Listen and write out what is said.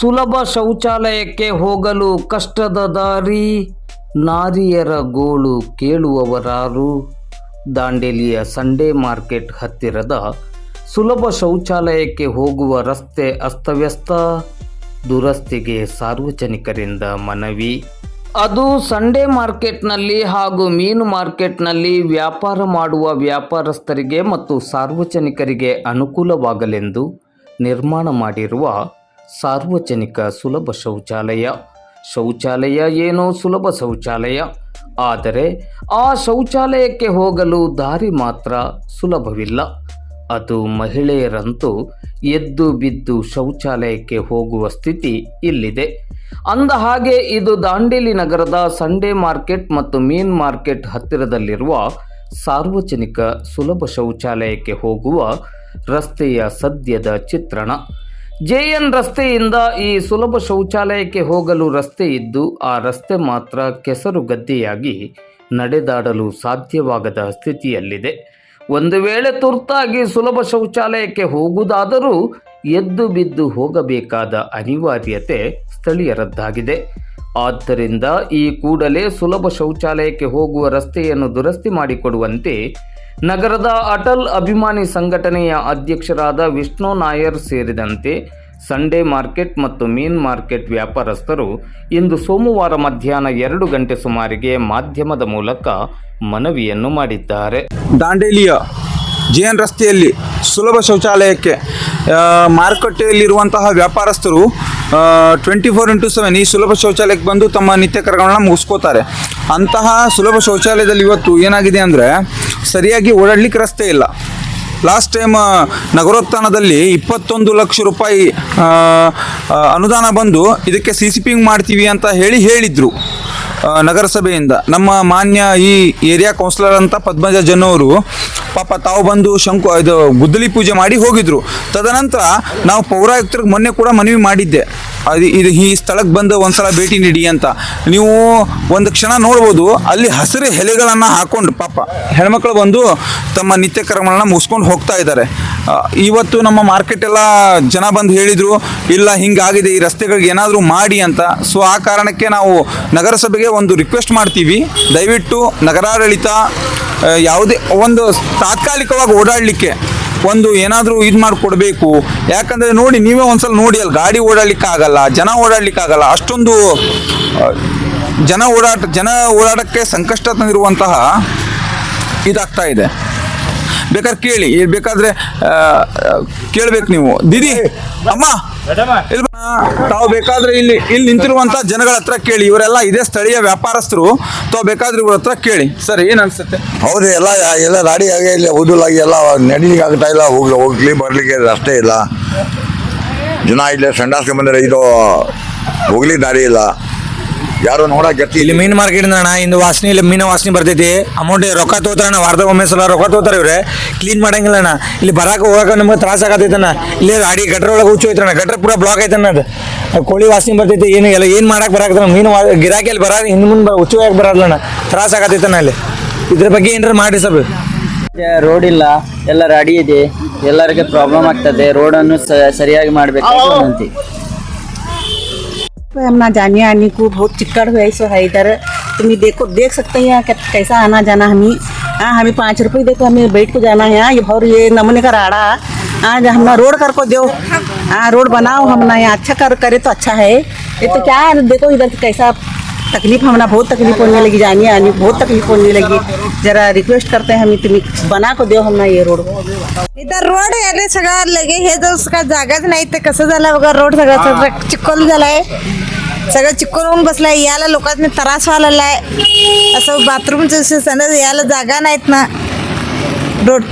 ಸುಲಭ ಶೌಚಾಲಯಕ್ಕೆ ಹೋಗಲು ಕಷ್ಟದ ದಾರಿ? ನಾರಿಯರ ಗೋಳು ಕೇಳುವವರಾರು? ದಾಂಡೇಲಿಯ ಸಂಡೇ ಮಾರ್ಕೆಟ್ ಹತ್ತಿರದ ಸುಲಭ ಶೌಚಾಲಯಕ್ಕೆ ಹೋಗುವ ರಸ್ತೆ ಅಸ್ತವ್ಯಸ್ತ? ದುರಸ್ತಿಗೆ ಸಾರ್ವಜನಿಕರಿಂದ ಮನವಿ. ಅದು ಸಂಡೇ ಮಾರ್ಕೆಟ್ನಲ್ಲಿ ಹಾಗೂ ಮೀನು ಮಾರ್ಕೆಟ್ನಲ್ಲಿ ವ್ಯಾಪಾರ ಮಾಡುವ ವ್ಯಾಪಾರಸ್ಥರಿಗೆ ಮತ್ತು ಸಾರ್ವಜನಿಕರಿಗೆ ಅನುಕೂಲವಾಗಲೆಂದು ನಿರ್ಮಾಣ ಮಾಡಿರುವ ಸಾರ್ವಜನಿಕ ಸುಲಭ ಶೌಚಾಲಯ. ಶೌಚಾಲಯ ಏನೋ ಸುಲಭ ಶೌಚಾಲಯ. ಆದರೆ ಆ ಶೌಚಾಲಯಕ್ಕೆ ಹೋಗಲು ದಾರಿ ಮಾತ್ರ ಸುಲಭವಿಲ್ಲ. ಅದು ಮಹಿಳೆಯರಂತೂ ಎದ್ದು ಬಿದ್ದು ಶೌಚಾಲಯಕ್ಕೆ ಹೋಗುವ ಸ್ಥಿತಿ ಇಲ್ಲಿದೆ. ಅಂದ ಹಾಗೆ ಇದು ದಾಂಡೇಲಿ ನಗರದ ಸಂಡೇ ಮಾರ್ಕೆಟ್ ಮತ್ತು ಮೀನ್ ಮಾರ್ಕೆಟ್ ಹತ್ತಿರದಲ್ಲಿರುವ ಸಾರ್ವಜನಿಕ ಸುಲಭ ಶೌಚಾಲಯಕ್ಕೆ ಹೋಗುವ ರಸ್ತೆಯ ಸದ್ಯದ ಚಿತ್ರಣ. ಜೆಎನ್ ರಸ್ತೆಯಿಂದ ಈ ಸುಲಭ ಶೌಚಾಲಯಕ್ಕೆ ಹೋಗಲು ರಸ್ತೆ ಇದ್ದು, ಆ ರಸ್ತೆ ಮಾತ್ರ ಕೆಸರು ಗದ್ದೆಯಾಗಿ ನಡೆದಾಡಲು ಸಾಧ್ಯವಾಗದ ಸ್ಥಿತಿಯಲ್ಲಿದೆ. ಒಂದು ವೇಳೆ ತುರ್ತಾಗಿ ಸುಲಭ ಶೌಚಾಲಯಕ್ಕೆ ಹೋಗುವುದಾದರೂ ಎದ್ದು ಬಿದ್ದು ಹೋಗಬೇಕಾದ ಅನಿವಾರ್ಯತೆ ಸ್ಥಳೀಯರದ್ದಾಗಿದೆ. ಆದ್ದರಿಂದ ಈ ಕೂಡಲೇ ಸುಲಭ ಶೌಚಾಲಯಕ್ಕೆ ಹೋಗುವ ರಸ್ತೆಯನ್ನು ದುರಸ್ತಿ ಮಾಡಿಕೊಡುವಂತೆ ನಗರದ ಅಟಲ್ ಅಭಿಮಾನಿ ಸಂಘಟನೆಯ ಅಧ್ಯಕ್ಷರಾದ ವಿಷ್ಣು ನಾಯರ್ ಸೇರಿದಂತೆ ಸಂಡೇ ಮಾರ್ಕೆಟ್ ಮತ್ತು ಮೀನ್ ಮಾರ್ಕೆಟ್ ವ್ಯಾಪಾರಸ್ಥರು ಇಂದು ಸೋಮವಾರ ಮಧ್ಯಾಹ್ನ ಎರಡು ಗಂಟೆ ಸುಮಾರಿಗೆ ಮಾಧ್ಯಮದ ಮೂಲಕ ಮನವಿಯನ್ನು ಮಾಡಿದ್ದಾರೆ. ದಾಂಡೇಲಿಯ ಜೆ ಎನ್ ರಸ್ತೆಯಲ್ಲಿ ಸುಲಭ ಶೌಚಾಲಯಕ್ಕೆ ಮಾರುಕಟ್ಟೆಯಲ್ಲಿರುವಂತಹ ವ್ಯಾಪಾರಸ್ಥರು ಟ್ವೆಂಟಿ ಫೋರ್ ಇಂಟು ಸೆವೆನ್ ಈ ಸುಲಭ ಶೌಚಾಲಯಕ್ಕೆ ಬಂದು ತಮ್ಮ ನಿತ್ಯ ಕರ್ಮಗಳನ್ನ ಮುಗಿಸ್ಕೋತಾರೆ. ಅಂತಹ ಸುಲಭ ಶೌಚಾಲಯದಲ್ಲಿ ಇವತ್ತು ಏನಾಗಿದೆ ಅಂದರೆ, ಸರಿಯಾಗಿ ಓಡಾಡ್ಲಿಕ್ಕೆ ರಸ್ತೆ ಇಲ್ಲ. ಲಾಸ್ಟ್ ಟೈಮ್ ನಗರೋತ್ಥಾನದಲ್ಲಿ ಇಪ್ಪತ್ತೊಂದು ಲಕ್ಷ ರೂಪಾಯಿ ಅನುದಾನ ಬಂದು ಇದಕ್ಕೆ ಸಿ ಸಿ ಪಿಂಗ್ ಮಾಡ್ತೀವಿ ಅಂತ ಹೇಳಿ ಹೇಳಿದರು. ನಗರಸಭೆಯಿಂದ ನಮ್ಮ ಮಾನ್ಯ ಈ ಏರಿಯಾ ಕೌನ್ಸಿಲರ್ ಅಂತ ಪದ್ಮಜ ಜನವರು ಪಾಪ ತಾವು ಬಂದು ಶಂಕು, ಇದು ಗುದ್ದಲಿ ಪೂಜೆ ಮಾಡಿ ಹೋಗಿದ್ರು. ತದನಂತರ ನಾವು ಪೌರಾಯುಕ್ತರಿಗೆ ಮೊನ್ನೆ ಕೂಡ ಮನವಿ ಮಾಡಿದ್ದೆ. ಅದು ಇದು ಈ ಸ್ಥಳಕ್ಕೆ ಬಂದು ಒಂದ್ಸಲ ಭೇಟಿ ನೀಡಿ ಅಂತ. ನೀವು ಒಂದು ಕ್ಷಣ ನೋಡ್ಬೋದು, ಅಲ್ಲಿ ಹಸಿರು ಎಲೆಗಳನ್ನು ಹಾಕೊಂಡು ಪಾಪ ಹೆಣ್ಮಕ್ಳು ಬಂದು ತಮ್ಮ ನಿತ್ಯ ಕರ್ಮಗಳನ್ನ ಮುಗಿಸ್ಕೊಂಡು ಹೋಗ್ತಾ ಇದ್ದಾರೆ. ಇವತ್ತು ನಮ್ಮ ಮಾರ್ಕೆಟ್ ಎಲ್ಲ ಜನ ಬಂದು ಹೇಳಿದರು, ಇಲ್ಲ ಹಿಂಗಾಗಿದೆ ಈ ರಸ್ತೆಗಳಿಗೆ ಏನಾದರೂ ಮಾಡಿ ಅಂತ. ಸೊ ಆ ಕಾರಣಕ್ಕೆ ನಾವು ನಗರಸಭೆಗೆ ಒಂದು ರಿಕ್ವೆಸ್ಟ್ ಮಾಡ್ತೀವಿ. ದಯವಿಟ್ಟು ನಗರಾಡಳಿತ ಯಾವುದೇ ಒಂದು ತಾತ್ಕಾಲಿಕವಾಗಿ ಓಡಾಡಲಿಕ್ಕೆ ಒಂದು ಏನಾದರೂ ಇದು ಮಾಡಿಕೊಡ್ಬೇಕು ಯಾಕಂದರೆ ನೋಡಿ, ನೀವೇ ಒಂದ್ಸಲ ನೋಡಿ ಅಲ್ಲಿ ಗಾಡಿ ಓಡಾಡ್ಲಿಕ್ಕೆ ಆಗಲ್ಲ, ಜನ ಓಡಾಡಲಿಕ್ಕಾಗಲ್ಲ ಅಷ್ಟೊಂದು ಜನ ಓಡಾಟ, ಜನ ಓಡಾಟಕ್ಕೆ ಸಂಕಷ್ಟ ತಂದಿರುವಂತಹ ಇದಾಗ್ತಾ ಇದೆ ಬೇಕಾದ್ರೆ ಕೇಳಿ ಬೇಕಾದರೆ ಕೇಳ್ಬೇಕು ನೀವು ದೀದಿ ಅಮ್ಮ. ತಾವು ಬೇಕಾದ್ರೆ ಇಲ್ಲಿ ಇಲ್ಲಿ ನಿಂತಿರುವಂತ ಜನಗಳ ಹತ್ರ ಕೇಳಿ. ಇವರೆಲ್ಲ ಇದೇ ಸ್ಥಳೀಯ ವ್ಯಾಪಾರಸ್ಥರು. ತಾವು ಬೇಕಾದ್ರೆ ಇವ್ರ ಹತ್ರ ಕೇಳಿ. ಸರ್ ಏನ್ ಅನ್ಸುತ್ತೆ? ಹೌದು ಎಲ್ಲ ಎಲ್ಲ ರಾಡಿ ಆಗಿ ಇಲ್ಲ ಓದಲಾಗಿ ಎಲ್ಲ ನಡೀಲಿಕ್ಕೆ ಆಗ್ತಾ ಇಲ್ಲ? ಹೋಗ್ಲಿ ಹೋಗ್ಲಿ ಬರ್ಲಿಕ್ಕೆ ರಸ್ತೆ ಇಲ್ಲ. ಜನ ಇಲ್ಲೇ ಸಂಡಾಸ್ಗೆ ಬಂದರೆ ಇದು ಹೋಗ್ಲಿಕ್ಕೆ ದಾರಿ ಇಲ್ಲ. ಯಾರು ನೋಡಕ್ ಗತಿ ಇಲ್ಲಿ ಮೀನ್ ಮಾರ್ಕೆಟ್ ಅಣ್ಣ ಇಂದು ವಾಸನೆ ಇಲ್ಲಿ ಮೀನು ವಾಸನೆ ಬರ್ತೈತಿ. ಅಮೌಂಟ್ ರೊಕ್ಕ ತಗೋತಾರಣ್ಣ ವಾರದಾಗ ಒಮ್ಮೆ ಸಲ ರೊಕ್ಕ ತೋತಾರ ಇವ್ರೆ. ಕ್ಲೀನ್ ಮಾಡಂಗಿಲ್ಲ ಅಣ್ಣ. ಇಲ್ಲಿ ಬರಾಕ ಹೋಗಕ ನಮ್ಗೆ ತ್ರಾಸ ಆಗತೈತಣ್ಣ ಇಲ್ಲಿ ಗಾಡಿ ಗಟ್ರ ಒಳಗೆ ಹುಚ್ಚು ಐತಣ್ಣ ಗಟ್ರ ಪೂರ ಬ್ಲಾಕ್ ಐತಣ್ಣ ಅದು. ಕೋಳಿ ವಾಸನೆ ಬರ್ತೈತಿ ಏನು ಎಲ್ಲ ಏನು ಮಾಡಕ್ ಬರಾಕತ್ತಣ್ಣ ಮೀನು ಗಿರಾಕಿ ಅಲ್ಲಿ ಬರ ಹಿಂದೆ ಮುಂದೆ ಹುಚ್ಚು ಯಾಕೆ ಬರಲ್ಲಣ್ಣ ತ್ರಾಸ ಆಗತೈತಣ್ಣ ಅಲ್ಲಿ. ಇದ್ರ ಬಗ್ಗೆ ಏನಾರ ಮಾಡಿ ಸರ್ ರೋಡ್ ಇಲ್ಲ. ಎಲ್ಲ ರಾಡಿ ಇದೆ. ಎಲ್ಲರಿಗೆ ಪ್ರಾಬ್ಲಮ್ ಆಗ್ತದೆ. ರೋಡನ್ನು ಸ- ಸರಿಯಾಗಿ ಮಾಡಬೇಕು तो हम ना जाने आनी को बहुत चिक्कड़ हुआ सो है इधर तुम्हें देखो, देख सकते हैं कैसा आना जाना हमें। हाँ हमें पाँच रुपये दे तो हमें बैठ को जाना है। हाँ, ये और ये नमूने का राड़ा। हाँ हम रोड कर को दो। हाँ रोड बनाओ, हम ना यहाँ अच्छा कर, करे तो अच्छा है। ये तो क्या, देखो इधर कैसा तकलीफ़ हमारा बहुत तकलीफ़ होने लगी, जानी आनी बहुत तकलीफ़ होने लगी। जरा रिक्वेस्ट करते हैं, हम तुम्हें बना को दो हमना ये रोड। इधर रोड है सगा लगे है तो उसका जागाच नहीं तो कसा जला बघा, रोड सगळा जला है सगळं चिकून होऊन बसलाय. यायला लोकांनी त्रास व्हायला आहे असं बाथरूमचं यायला जागा नाहीत ना. रोड